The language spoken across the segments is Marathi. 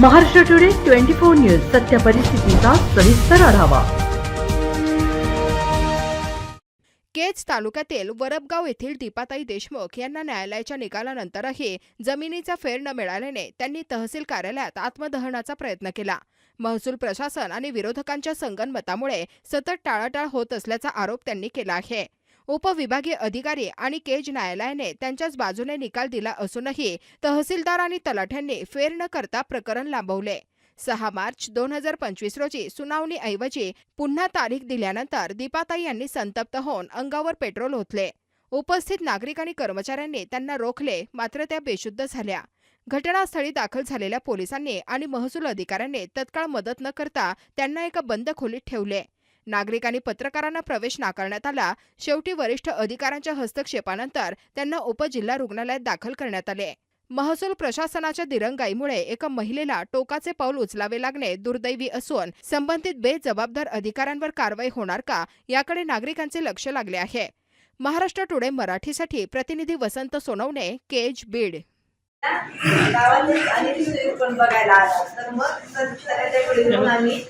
Maharashtra today twenty four news सत्य परिस्थितीचा सविस्तर आढावा. केज तालुक्यातील वरबगाव येथील दीपाताई देशमुख यांना न्यायालयाच्या निकालानंतरही जमिनीचा फेर न मिळाल्याने त्यांनी तहसील कार्यालयात आत्मदहनाचा प्रयत्न केला. महसूल प्रशासन आणि विरोधकांच्या संगनमतामुळे सतत टाळाटाळ होत असल्याचा आरोप त्यांनी केला आहे. उपविभागीय अधिकारी आणि केज न्यायालयाने त्यांच्याच बाजूने निकाल दिला असूनही तहसीलदार आणि तलाठ्यांनी फेर न करता प्रकरण लांबवले. सहा मार्च दोन हजार पंचवीस रोजी सुनावणीऐवजी पुन्हा तारीख दिल्यानंतर दीपाताई यांनी संतप्त होऊन अंगावर पेट्रोल ओतले. उपस्थित नागरिक आणि कर्मचाऱ्यांनी त्यांना रोखले मात्र त्या बेशुद्ध झाल्या. घटनास्थळी दाखल झालेल्या पोलिसांनी आणि महसूल अधिकाऱ्यांनी तत्काळ मदत न करता त्यांना एका बंद खोलीत ठेवले. नागरिकांनी पत्रकारांना प्रवेश नाकारण्यात आला. शेवटी वरिष्ठ अधिकाऱ्यांच्या हस्तक्षेपानंतर त्यांना उपजिल्हा रुग्णालयात दाखल करण्यात आले. महसूल प्रशासनाच्या दिरंगाईमुळे एका महिलेला टोकाचे पाऊल उचलावे लागणे दुर्दैवी असून संबंधित बेजबाबदार अधिकाऱ्यांवर कारवाई होणार का याकडे नागरिकांचे लक्ष लागले आहे. महाराष्ट्र टुडे मराठीसाठी प्रतिनिधी वसंत सोनवणे केज बीड. गावातले आणि पण बघायला आला. तर मग आम्ही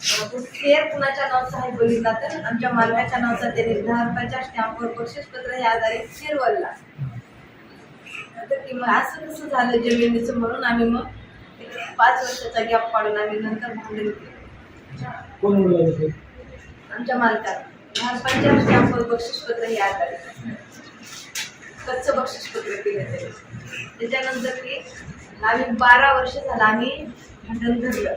फेर कुणाच्या नावचा आहे बघितला तर आमच्या मालकाच्या नावचा त्याने दहा रुपयाच्या स्टॅम्पवर बक्षीसपत्र हे आधारे फिरवला. तर की मग असं कसं झालं जमिनीचं म्हणून आम्ही मग पाच वर्षाचा गॅप पाडून आम्ही नंतर भांडण केलं. आमच्या मालकाला दहा रुपयाच्या स्टॅम्पवर बक्षीसपत्र हे आधारे. कच्चं बक्षीसपत्र केलं त्याच्यानंतर की आम्ही बारा वर्ष झालं आम्ही भांडण धरलं.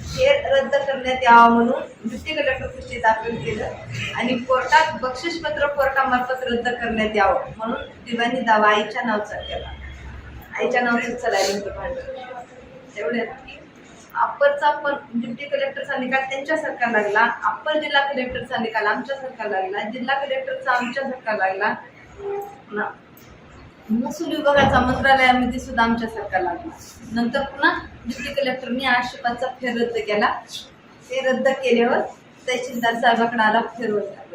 हे रद्द करण्यात यावं म्हणून ड्युटी कलेक्टर कृषी दाखल केलं. आणि कोर्टात बक्षीसपत्र कोर्टामार्फत रद्द करण्यात यावं म्हणून दिवाणी दावा आईच्या नावचा केला. आईच्या नावचं चलायला होतं भांडण. की अप्परचा पण ड्युटी कलेक्टरचा निकाल त्यांच्या सरकार लागला. अप्पर जिल्हा कलेक्टरचा निकाल आमच्या सरकार लागला. जिल्हा कलेक्टरचा आमच्या सरकार लागला. ना- महसूल विभागाचा मंत्रालयामध्ये सुद्धा आमच्या सरकार लागला. नंतर पुन्हा डिप्टी कलेक्टरनी आक्षेपाचा फेर रद्द केला. ते रद्द केल्यावर तहसीलदार साहेबाकडे आला फेरवत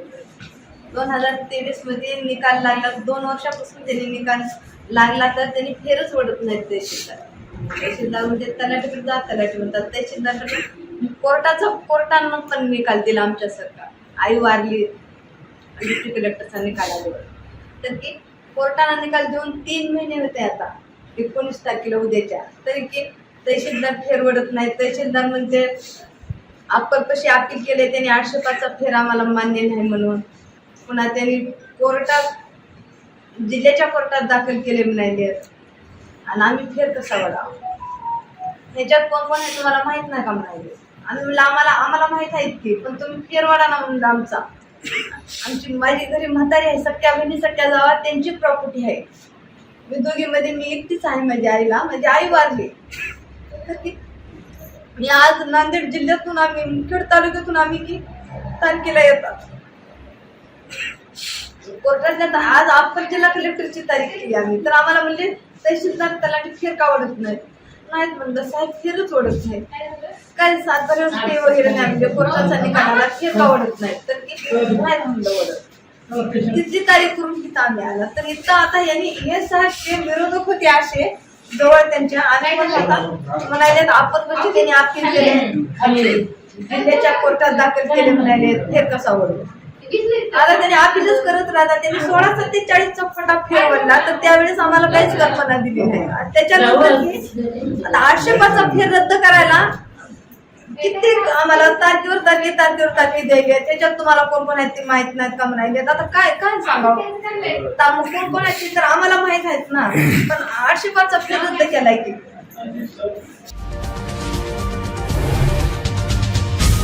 दोन हजार तेवीसमध्ये निकाल लागला. दोन वर्षापासून त्यांनी निकाल लागला तर त्यांनी फेरच ओढत नाहीत तहसीलदार. तहसीलदार म्हणजे तलाठीकडे जा तलाठी म्हणतात तहसीलदारकडे कोर्टाचा कोर्टानं पण निकाल दिला आमच्या सरकार. आई वारली डिप्टी कलेक्टरचा निकाल आल्यावर तर की कोर्टानं निकाल देऊन तीन महिने होते आता एकोणीस तारखेला उद्याच्या. तरी की तहसीलदार फेरवडत नाही. तहसीलदार म्हणजे आपण कशी अपील केले त्यांनी आठशे पाचचा फेर आम्हाला मान्य नाही म्हणून. पुन्हा त्यांनी कोर्टात जिल्ह्याच्या कोर्टात दाखल केले म्हणाले. आणि आम्ही फेर कसा वडा ह्याच्यात कोण कोण आहे तुम्हाला माहीत नाही का म्हणाले? आम्ही म्हणलं आम्हाला आम्हाला माहीत आहेत की पण तुम्ही फेरवाडा ना म्हणलं आमचा. आमची माझी घरी म्हातारी आहे सख्या बहिणी सख्या जावा त्यांची प्रॉपर्टी आहे. मी दोघीमध्ये मी एकटीच आहे माझ्या आईला माझी आई वारली. मी आज नांदेड जिल्ह्यातून आम्ही मुखेड तालुक्यातून आम्ही की तारखेला येतात. कोर्टात आज अप्पर जिल्हा कलेक्टरची तारीख केली आम्ही. तर आम्हाला म्हणजे तहसीलदार तलाठी फेर का नाही नाहीत म्हणलं साहेब फेरच ओढत नाहीत. काय सातबाऱ्यावर स्टे वगैरे नाही म्हणजे कोर्टाचा निकालाला फेर का ओढत नाहीत? तर की नाहीत म्हणलं ओढत? तिथली तारीख करून तिथं आम्ही आला तर इथं आता यांनी हे साहेब ते विरोधक होते असे जवळ त्यांच्या होता. म्हणाले आपण म्हणजे त्यांनी केले. जिल्ह्याच्या कोर्टात दाखल केले म्हणाले फेर कसा ओढत? आता त्याने अपीलच करत राहतात त्यांनी सोळा सत्तेचाळीस चौपटा फेरवडला तर त्यावेळेस आम्हाला काहीच कल्पना दिली नाही. त्याच्यानंतर आता आठशे पाचचा फेर रद्द करायला कित्येक आम्हाला तारखेवर तारखे तारखेवर तारखे द्यायचे त्याच्यात तुम्हाला कोण कोण आहेत ते माहीत नाहीत का म्हणायचे आता काय काय सांगावं? कोण कोण आहेत ते तर आम्हाला माहीत आहेत ना. पण आठशे पाचचा फेर रद्द केलाय की.